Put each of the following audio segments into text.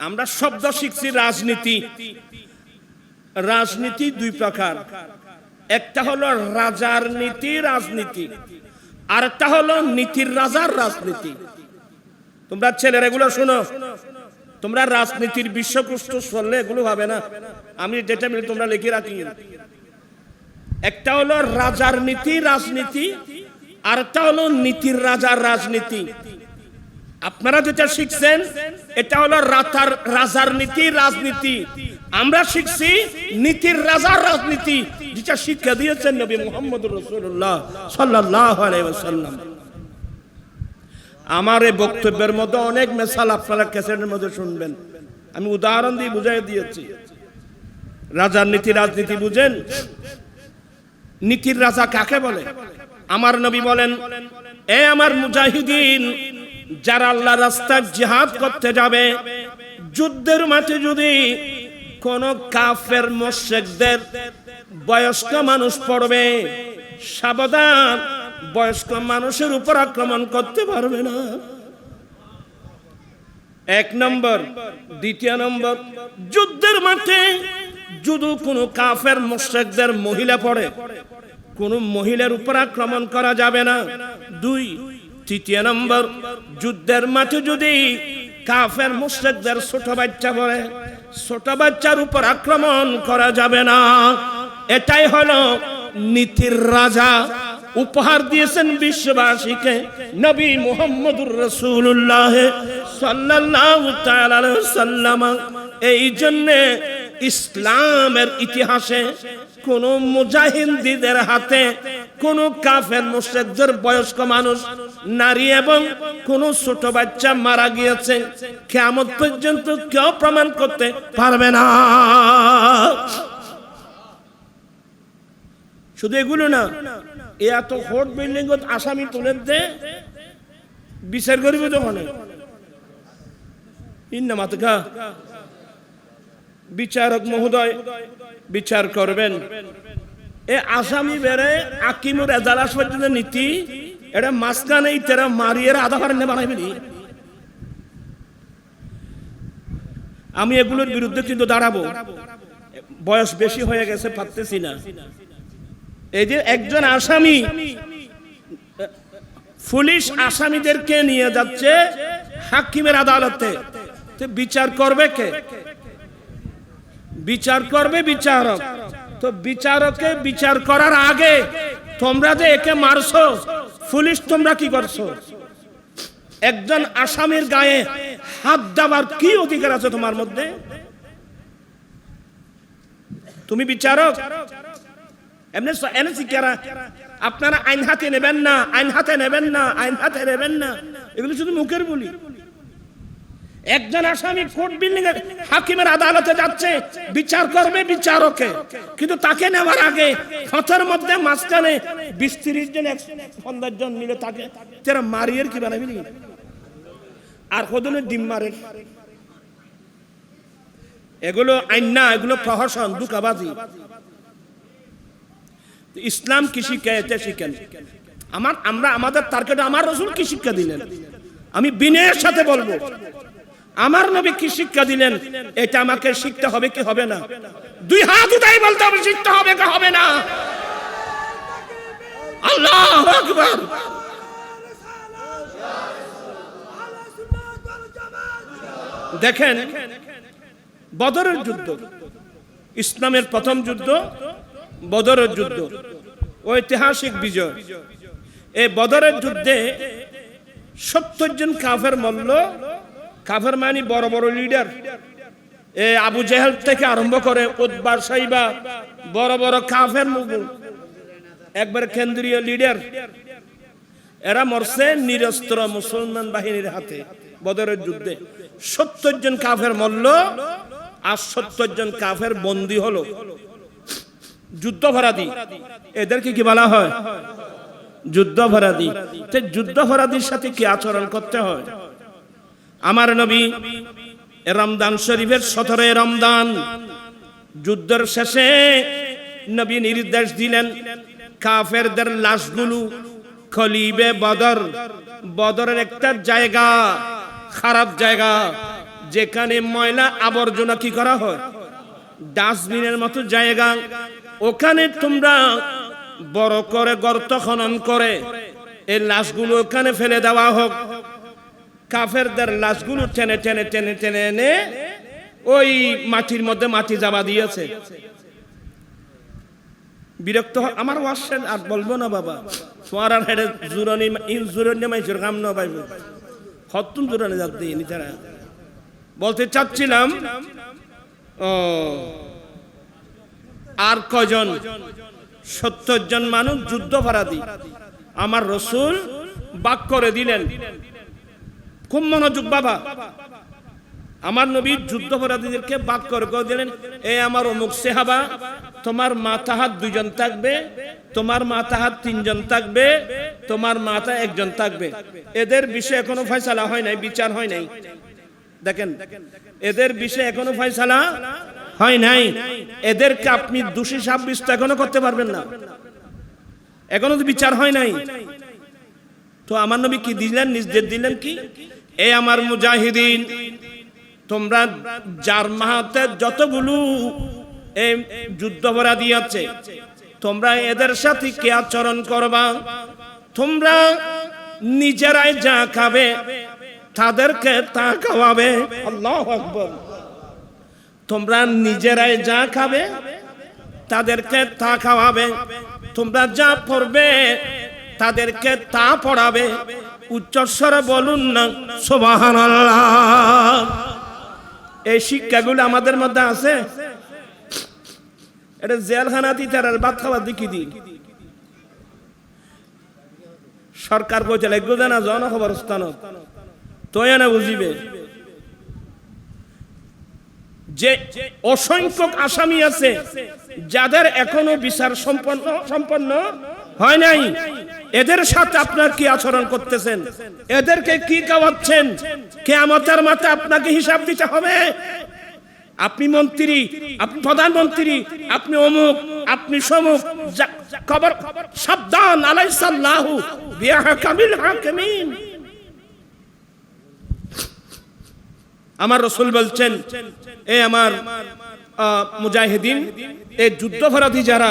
আমরা শব্দ শিখছি রাজনীতি। রাজনীতি দুই প্রকার। একটা হলো রাজার নীতি, রাজনীতি। আর একটা হলো নীতির রাজার রাজনীতি। তোমরা ছেলেরা এগুলো শোনো। তোমরা রাজনীতির বিশ্বকুষ্ঠ শুনলে এগুলো হবে না। আমি যেটা বলি, তোমরা লিখে রাখি। একটা হলো রাজার নীতি, রাজনীতি। আর একটা হলো নীতির রাজার রাজনীতি। আপনারা যেটা শিখছেন, এটা হলো রাতার রাজার নীতি, রাজনীতি। আমরা শিখছি নীতির রাজার রাজনীতি, যেটা শিক্ষা দিয়েছেন নবী মোহাম্মদ রসুল্লাহ সাল্লাহ আলাইসাল্লাম আমার এই বক্তব্যের মধ্যে অনেক মেশাল আপনারা ক্যাসেটের মধ্যে শুনবেন। আমি উদাহরণ দিয়ে বুঝাই দিয়েছি। রাজার নীতি, রাজনীতি বুঝেন? নীতির রাজা কাকে বলে? আমার নবী বলেন, এ আমার মুজাহিদিন যারা আল্লাহ রাস্তায় জিহাদ করতে যাবে, যুদ্ধের মাঠে যদি কোন কাফের মোশেকদের বয়স্ক মানুষ পড়বে, সাবধান, বয়স্ক মানুষের উপর আক্রমণ করতে পারবে না। এক নম্বর। দ্বিতীয় নম্বর। যুদ্ধের মাঠে যদি কোনো কাফের মোশেকদের মহিলা পড়ে, কোন মহিলার উপর আক্রমণ করা যাবে না। দুই। তৃতীয় নম্বর, যুদ্ধের মাঠে যদি কাফের মুশ্রিকদের ছোট বাচ্চা পড়ে ছোট বাচ্চার উপর আক্রমণ করা যাবে না। এটাই হলো নীতির রাজা। উপহার দিয়েছেন বিশ্ববাসীকে, নবী মুহাম্মদুর তাআলা আলাইহি সাল্লাম এই জন্যে ইসলামের ইতিহাসে কোন মুজাহিদদের হাতে কোন কাফের মুশরিকদের বয়স্ক মানুষ, নারী এবং কোন ছোট বাচ্চা মারা গিয়েছে, কিয়ামত পর্যন্ত কেউ প্রমাণ করতে পারবে না। শুধু এগুলো না, এ এত হোট বিল্ডিং আসামি তুলে দে, বিচার করিব যখন ইন্না মাতকা বিচারক মহোদয়, বিচার করবেন। এ আসামি বেড়ে আকিমুর এজালাস পর্যন্ত নীতি, এটা মাঝখানে তেরা মারিয়ে আধা পারেন বানাইবি আমি এগুলোর বিরুদ্ধে কিন্তু দাঁড়াবো। বয়স বেশি হয়ে গেছে, পারতেছি না। এই যে একজন আসামি, পুলিশ আসামিদেরকে নিয়ে যাচ্ছে হাকিমের আদালতে। বিচার করবে কে? বিচার করবে বিচারক। তো বিচারকে বিচার করার আগে তোমরা যে একে মারছো, পুলিশ তোমরা কি করছ? একজন আসামির গায়ে হাত দেওয়ার কি অধিকার আছে তোমার মধ্যে? তুমি বিচারক? এমনি আপনারা আইন হাতে নেবেন না, আইন হাতে নেবেন না, আইন হাতে নেবেন না। এগুলো শুধু মুখের বলি। একজন আসামি কোর্ট বিল্ডিং এর হাকিমের আদালতে যাচ্ছে, বিচার করবে বিচারকে। কিন্তু তাকে নেওয়ার আগে পথের মধ্যে মাঝখানে বিশ তিরিশ জন পঞ্চাশ জন মিলে তাকে তারা মারিয়ে কি বানাবি আর কদনে ডিম মারে? এগুলো আইন না, এগুলো প্রহসন দুকাবাজি ইসলাম কি শিক্ষা এতে শিখেন? আমার, আমরা, আমাদের টার্গেট আমার রসুল কি শিক্ষা দিলেন? আমি বিনয়ের সাথে বলব। আমার নবী কি শিক্ষা দিলেন? এটা আমাকে শিখতে হবে কি হবে না? দুই হাত উঠাই বলতে হবে, শিখতে হবে কি হবে না? আল্লাহ আকবার। দেখেন, বদরের যুদ্ধ। ইসলামের প্রথম যুদ্ধ, বদরের যুদ্ধ। ঐতিহাসিক বিজয়। এই বদরের যুদ্ধে সত্তর জন কাফের মল্ল কাফের মানি বড় বড় লিডার এ আবু জেহেল থেকে আরম্ভ করে উদ্বার সাইবা, বড় বড় কাফের মুগুল একবার কেন্দ্রীয় লিডার এরা মরছে নিরস্ত্র মুসলমান বাহিনীর হাতে, বদরের যুদ্ধে। সত্তর জন কাফের মল্ল আর সত্তর জন কাফের বন্দী হলো। যুদ্ধভরাদি এদেরকে কি বলা হয়? যুদ্ধভরাদি যুদ্ধভরাদির সাথে কি আচরণ করতে হয়? আমার নবী রমদান শরীফের সতেরো রমদান যুদ্ধের শেষে নবী নির্দেশ দিলেন, কাফেরদের লাশগুলো খলিবে বদর। বদরের একটা জায়গা, খারাপ জায়গা, যেখানে ময়লা আবর্জনা কি করা হয়? ডাস্টবিনের মতো জায়গা। ওখানে তোমরা বড় করে গর্ত খনন করে, এই লাশগুলো ওখানে ফেলে দেওয়া হোক। কাফেরদের লাশগুলো টেনে টেনে টেনে টেনে এনে ওই মাটির মধ্যে মাটি যাবা দিয়েছে। বিরক্ত আমার ওয়াশের আর বলব না বাবা। আর হেডে জুরনি জুরনি মাইসুর কাম না পাইব। হতুন জুরনি দিই তারা বলতে চাচ্ছিলাম, ও, আর কজন সত্তর জন মানুষ যুদ্ধ ভাড়াদি আমার রসুল বাক করে দিলেন। খুব মনোযোগ, বাবা। আমার নবী যুদ্ধপরাধীদেরকে বাদ করে করে দিলেন, এ আমার অমুক সেহাবা, তোমার মাথা হাত দুজন থাকবে, তোমার মাথা হাত তিনজন থাকবে, তোমার মাথা একজন থাকবে। এদের বিষয়ে এখনও ফয়সালা হয় নাই, বিচার হয় নাই। দেখেন, এদের বিষয়ে এখনও ফয়সালা হয় নাই। এদেরকে আপনি দোষী সাব্যস্ত এখনও করতে পারবেন না। এখনও তো বিচার হয় নাই। তো আমার নবী কি দিলেন, নিজদের দিলেন কি? এ আমার মুজাহিদিন, তোমরা যার মাহাতে যতগুলো এই যুদ্ধপরাধী আছে, তোমরা এদের সাথে কে আচরণ করবা? তোমরা নিজেরাই যা খাবে, তাদেরকে তা খাওয়াবে। আল্লাহ তোমরা নিজেরাই যা খাবে, তাদেরকে তা খাওয়াবে। তোমরা যা পড়বে, তাদেরকে তা পড়াবে। উচ্চস্বরে বলুন না সোবাহান এই শিক্ষাগুলো আমাদের মধ্যে আছে। এটা জেলখানা দি তার ভাত খাবার দিকি দি সরকার কইতে লাগবে জানা জনখবর স্থান তো না বুঝিবে। যে অসংখ্যক আসামি আছে, যাদের এখনও বিচার সম্পন্ন সম্পন্ন হয় নাই? এদের সাথে আপনার কি আচরণ করতেছেন? এদেরকে কি কাওয়াচ্ছেন কে কেয়ামতের মাথা আপনাকে হিসাব দিতে হবে। আপনি মন্ত্রী, আপনি প্রধানমন্ত্রী, আপনি অমুক, আপনি সমুক খবর, সাবধান, আলাইসাল্লাহু বিয়াহকামিল হাকিমিন। আমার রসুল বলছেন, এ আমার মুজাহিদিন এই যুদ্ধপরাধী যারা,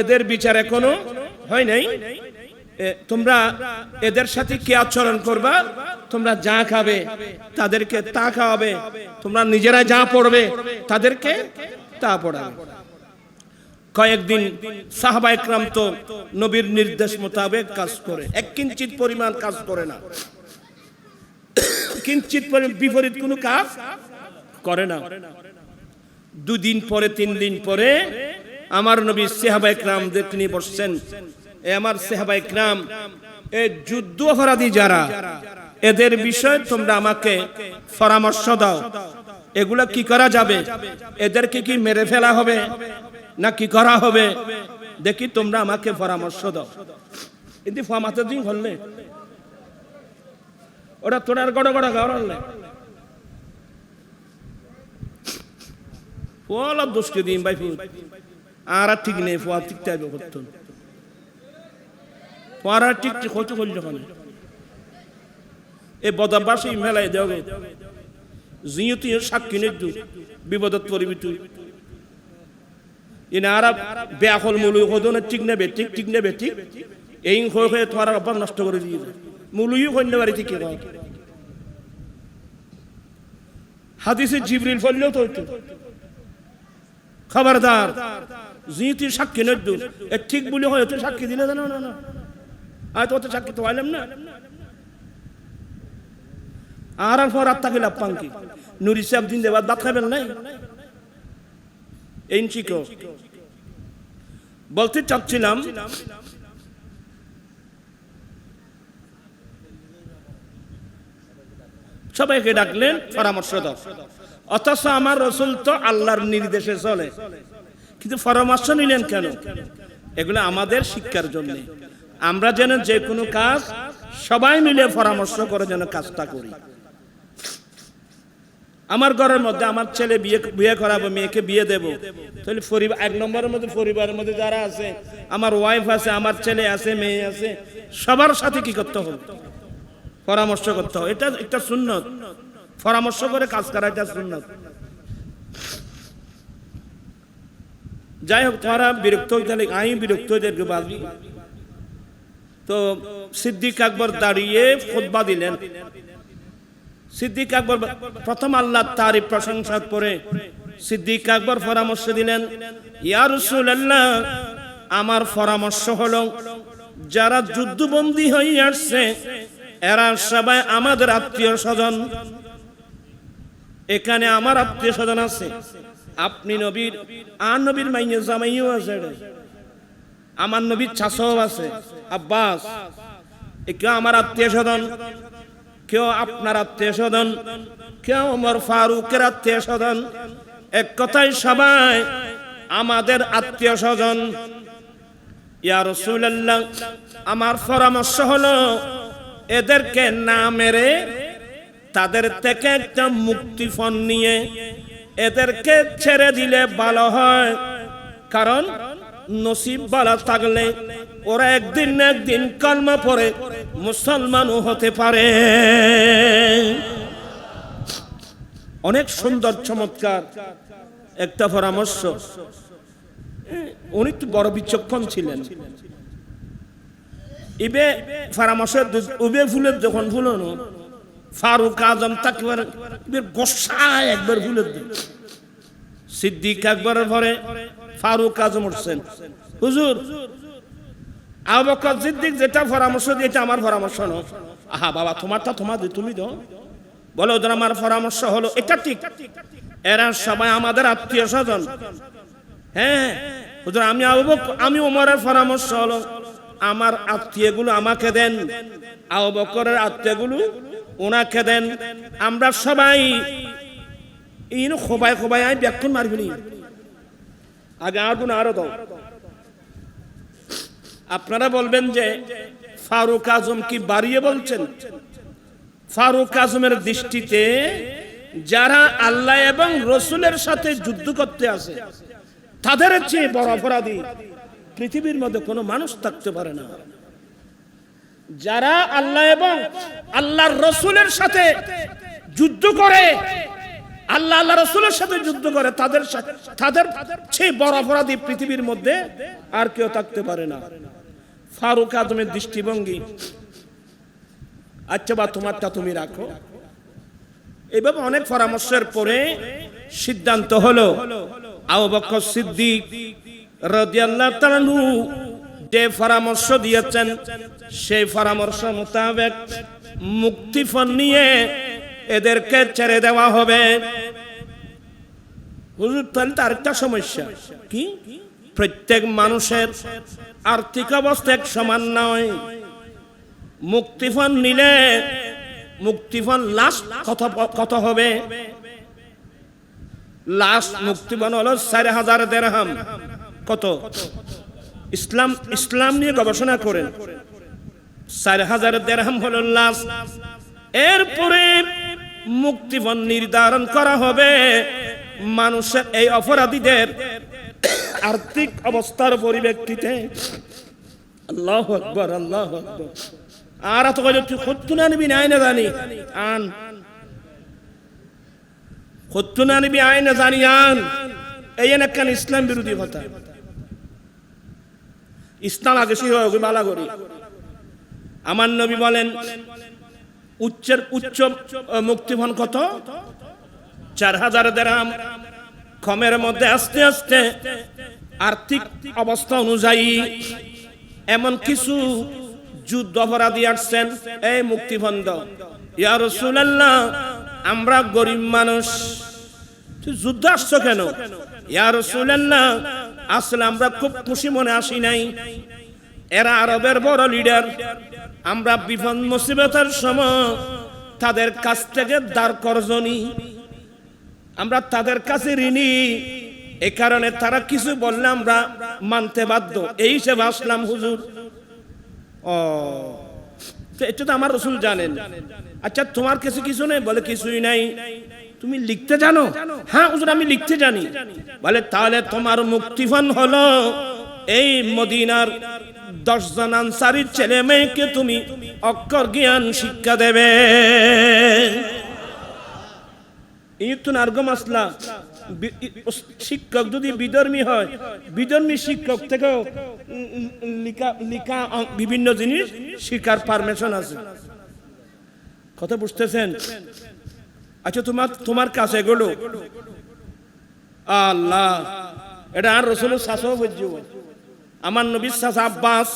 এদের বিচার এখনও হয় নাই? তোমরা এদের সাথে কি আচরণ করবা? তোমরা যা খাবে, তাদেরকে তা খাওয়াবে। তোমরা নিজেরা যা পড়বে, তাদেরকে তা পড়াবে। কয়েকদিন সাহাবা একরাম তো নবীর নির্দেশ মোতাবেক কাজ করে। এক কিঞ্চিত পরিমাণ কাজ করে না। কিঞ্চিত পরি- বিপরীত কোনো কাজ করে না। দুদিন পরে, তিন দিন পরে আমার নবী সেহাবা ইকরামদের নিয়ে বসছেন। এ আমার সেহাবা ইকরাম এ যুদ্ধ অপরাধী যারা, এদের বিষয়ে তোমরা আমাকে পরামর্শ দাও। এগুলো কি করা যাবে? এদেরকে কি মেরে ফেলা হবে? না কি করা হবে? দেখি তোমরা আমাকে পরামর্শ দাও। কিন্তু ফামাতে দিন হলে ওটা তোরার গড় গড় গাওয়ালে ফলা দোষকে দিন ভাই আর ঠিক নেই ফোয়া ঠিক চাইবে করতো। ফোয়ার ঠিক কত করল ওখানে এ বদাবাসী মেলায় দেওয়া জিও তুই সাক্ষী নেই তুই বিপদত পড়বি তুই ইনা আর বেয়াকল মুলু হতো না ঠিক নেবে, ঠিক ঠিক নেবে, ঠিক। এই হয়ে হয়ে তোমার অভ্যাস নষ্ট করে দিয়ে মুলুইও কন্য বাড়ি কয় হাদিসে জিবরিল ফললেও তো খবরদার। জিতি সাক্ষী নদ্দু এ ঠিক বলে হয় তো সাক্ষী দিলে না না না আয় তো সাক্ষী তো আইলাম না। আর আর পর আত্মা গেলাম পাঙ্কি। নুরি সাহেব দিন দেবার দাঁত খাবেন নাই? এই চিকো বলতে চাচ্ছিলাম, সবাইকে ডাকলেন, পরামর্শ দাও। অথচ আমার রসুল তো আল্লাহর নির্দেশে চলে। কিন্তু পরামর্শ নিলেন কেন? এগুলো আমাদের শিক্ষার জন্য। আমরা যেন যে কোনো কাজ সবাই মিলে পরামর্শ করে যেন কাজটা করি। আমার ঘরের মধ্যে আমার ছেলে বিয়ে বিয়ে করাবো, মেয়েকে বিয়ে দেবো। তাহলে পরিবার এক নম্বরের মধ্যে পরিবারের মধ্যে যারা আছে, আমার ওয়াইফ আছে, আমার ছেলে আছে, মেয়ে আছে, সবার সাথে কি করতে হবে? পরামর্শ করতে হবে। এটা একটা সুন্নত। পরামর্শ করে কাজ করাটা সুন্নত। যাই হোক, তারা বিরক্ত হইতে আমি বিরক্ত হইতে তো সিদ্দিক আকবর দাঁড়িয়ে খোদবা দিলেন। সিদ্দিক আকবর, প্রথম আল্লাহ তারই প্রশংসা করে সিদ্দিক আকবর পরামর্শ দিলেন, ইয়া রাসূলুল্লাহ, আমার পরামর্শ হলো, যারা যুদ্ধবন্দী হয়ে আসছে, এরা সবাই আমাদের আত্মীয় স্বজন। এখানে আমার আত্মীয় স্বজন আছে। আপনি নবীর, আর নবীর মাইয়ে জামাইও আছে। আমার নবীর চাষও আছে। আব্বাস কেউ আমার আত্মীয় স্বজন, কেউ আপনার আত্মীয় স্বজন, কেউ আমার ফারুকের আত্মীয় স্বজন। এক কথায় সবাই আমাদের আত্মীয় স্বজন। ইয়া রাসূলুল্লাহ, আমার পরামর্শ হলো, এদেরকে না মেরে তাদের থেকে একটা মুক্তিপণ নিয়ে এদেরকে ছেড়ে দিলে ভালো হয়। কারণ নসিব বালা থাকলে ওরা একদিন একদিন কলমা পরে মুসলমানও হতে পারে। অনেক সুন্দর, চমৎকার একটা পরামর্শ। উনি একটু বড় বিচক্ষণ ছিলেন। ইবে পরামর্শের দু- উবে ফুলের যখন ফুলনো ফারুক আজম তাকে গোসায় একবার ফুলের দিল। সিদ্দিক একবারের পরে ফারুক আজম উঠছেন। হুজুর, আবু বকর সিদ্দিক যেটা পরামর্শ দিয়ে, এটা আমার পরামর্শ ন আহা, বাবা, তোমারটা তোমার তুমি দাও। বলো, ওদের আমার পরামর্শ হলো, এটা ঠিক। এরা সবাই আমাদের আত্মীয় স্বজন। হ্যাঁ হুজুর, আমি আবু বকর আমি ওমরের পরামর্শ হলো, আমার আত্মীয়গুলো আমাকে দেন। আবকরের বকরের আত্মীয়গুলো ওনাকে দেন, আমরা সবাই ইন খোবাই খোবাই আই ব্যাকুন মারবি আগে আর গুণ আরও দাও। আপনারা বলবেন যে ফারুক আজম কি বাড়িয়ে বলছেন? ফারুক আজমের দৃষ্টিতে যারা আল্লাহ এবং রসুলের সাথে যুদ্ধ করতে আসে, তাদের চেয়ে বড় অপরাধী পৃথিবীর মধ্যে কোনো মানুষ থাকতে পারে না। যারা আল্লাহ এবং আল্লাহর রসুলের সাথে যুদ্ধ করে, আল্লাহ আল্লাহ রসুলের সাথে যুদ্ধ করে, তাদের তাদের চেয়ে বড় অপরাধী পৃথিবীর মধ্যে আর কেউ থাকতে পারে না। ফারুক আজমের দৃষ্টিভঙ্গি। আচ্ছা বা তোমারটা তুমি রাখো। এইভাবে অনেক পরামর্শের পরে সিদ্ধান্ত হলো, আবু বকর সিদ্দিক রাদিয়াল্লাহু তাআলা যে পরামর্শ দিয়েছেন, সেই পরামর্শ মোতাবেক মুক্তিপণ নিয়ে এদেরকে ছেড়ে দেওয়া হবে। হুজুর, তাহলে তো আরেকটা সমস্যা। কি? প্রত্যেক মানুষের আর্থিক অবস্থা এক সমান নয়। মুক্তিপণ নিলে মুক্তিপণ লাস্ট কত কত হবে? লাস্ট মুক্তিপণ হলো চার হাজার দেড়হাম। কত? ইসলাম ইসলাম নিয়ে গবেষণা করেন। চার হাজার দেড়হাম হলো লাস্ট এরপরে মুক্তিপণ নির্ধারণ করা হবে মানুষের এই অপরাধীদের আর্থিক অবস্থার পরিপ্রেক্ষিতে। আল্লাহ আকবর আল্লাহ আকবর। আর এত কইলে তুই সত্য না নিবি? নাই না জানি। আন। সত্য না নিবি আয় না জানি, আন। এই একখান ইসলাম বিরোধী কথা? ইসলাম আগে সেই হয় বালা করি। আমার নবী বলেন, উচ্চের উচ্চ মুক্তিপণ কত? চার হাজার দেরাম। কমের মধ্যে আস্তে আস্তে আর্থিক অবস্থা অনুযায়ী এমন কিছু যুদ্ধ অপরাধী আসছেন, এই দাও। ইয়া রাসূলুল্লাহ, আমরা গরিব মানুষ যুদ্ধ আসছো কেন? ইয়া রাসূলুল্লাহ আসলে আমরা খুব খুশি মনে আসি নাই। এরা আরবের বড় লিডার আমরা বিপদ মুসিবতের সময় তাদের কাছ থেকে দাঁড় করজনি। আমরা তাদের কাছে ঋণী। এ কারণে তারা কিছু বললে আমরা মানতে বাধ্য। এই হিসেবে আসলাম হুজুর। ও এটা তো আমার রসুল জানেন। আচ্ছা তোমার কিছু কিছু নেই বলে কিছুই নাই। তুমি লিখতে জানো? হ্যাঁ হুজুর, আমি লিখতে জানি। বলে, তাহলে তোমার মুক্তিপণ হলো এই মদিনার দশ দশজন আনসারির ছেলে মেয়েকে তুমি অক্ষর জ্ঞান শিক্ষা দেবে। শিক্ষক যদি বিধর্মী হয়, বিধর্মী শিক্ষক থেকেও লিখা বিভিন্ন জিনিস শিকার পারমিশন আছে। কথা বুঝতেছেন? আচ্ছা তোমার তোমার কাছে এগুলো আল্লাহ, এটা আর রসুলের শাসক বুঝছ আমার নবীর শাস আব্বাস।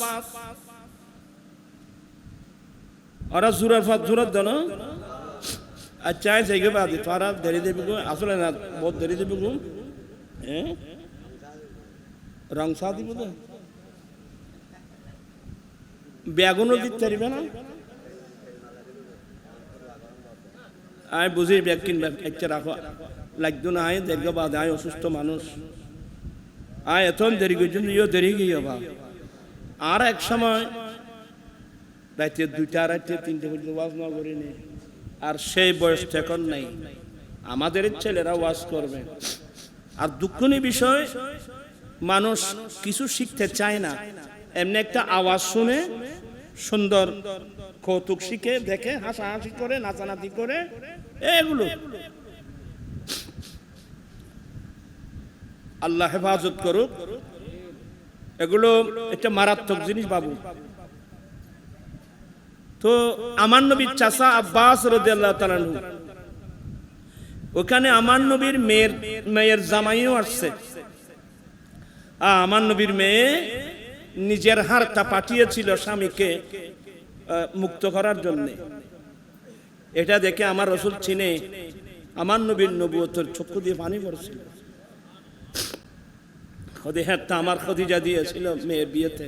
ওরা জুরার জুরার দেন আচ্ছা সেই গে বাদি তোরা দেরি দেবি গো, আসলে না, বহুত দেরি দেবি গো। রং সা দিব তো বেগুনও দিতে পারবে না? আয় বুঝি ব্যাগ কিনবে রাখো লাগতো না আয় দেখো বাদ আয় অসুস্থ মানুষ। আয় এত দেরি করছেন ইও দেরি গিয়ে বা আর এক সময় রাতে দুইটা রাতে তিনটে পর্যন্ত ওয়াজ না করিনি আর সেই বয়স এখন নেই। আমাদের ছেলেরা ওয়াজ করবে। আর দুঃখনী বিষয়, মানুষ কিছু শিখতে চায় না। এমনি একটা আওয়াজ শুনে সুন্দর কৌতুক শিখে দেখে হাসাহাসি করে, নাচানাচি করে, এগুলো। আল্লাহ হেফাজত করুক। এগুলো একটা মারাত্মক জিনিস, বাবু। তো আমার নবীর চাষা আব্বাস রদি আল্লাহ ওখানে আমার নবীর মেয়ের মেয়ের জামাইও আসছে। আমার নবীর মেয়ে নিজের হারটা পাঠিয়েছিল স্বামীকে। মুক্ত করার জন্যে। এটা দেখে আমার রসুল চিনে, আমার নবীর নবুয়তর চক্ষু দিয়ে পানি পড়ছিল। হ্যাঁ আমার খদিজা দিয়েছিল মেয়ের বিয়েতে।